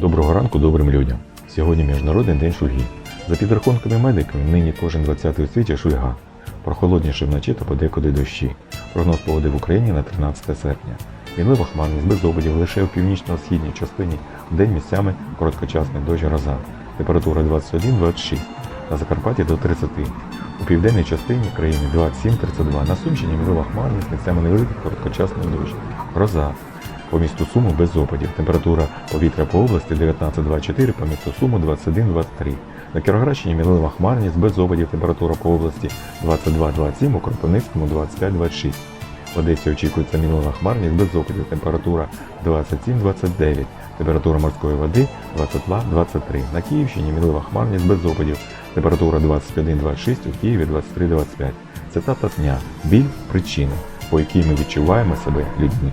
Доброго ранку добрим людям. Сьогодні Міжнародний день шульги. За підрахунками медиків, нині кожен 20-й у світі шульга. Прохолодніше вночі та подекуди дощі. Прогноз погоди в Україні на 13 серпня. Мінлива хмарність без опадів лише у північно-східній частині день місцями короткочасний дощ гроза. Температура 21-26, на Закарпатті до 30. У південній частині країни 27-32. На Сумщині мінлива хмарність, місцями невеликий короткочасний дощ. Гроза. По місту Суму без опадів. Температура повітря по області 19-24, по місту Суму 21-23. На Кіровоградщині мінлива хмарність без опадів. Температура по області 22-27, у Кропивницькому 25-26. В Одесі очікується мінлива хмарність без опадів. Температура 27-29. Температура морської води 22-23. На Київщині мінлива хмарність без опадів. Температура 21-26, у Києві 23-25. Цитата дня. Біль причини, по якій ми відчуваємо себе людьми.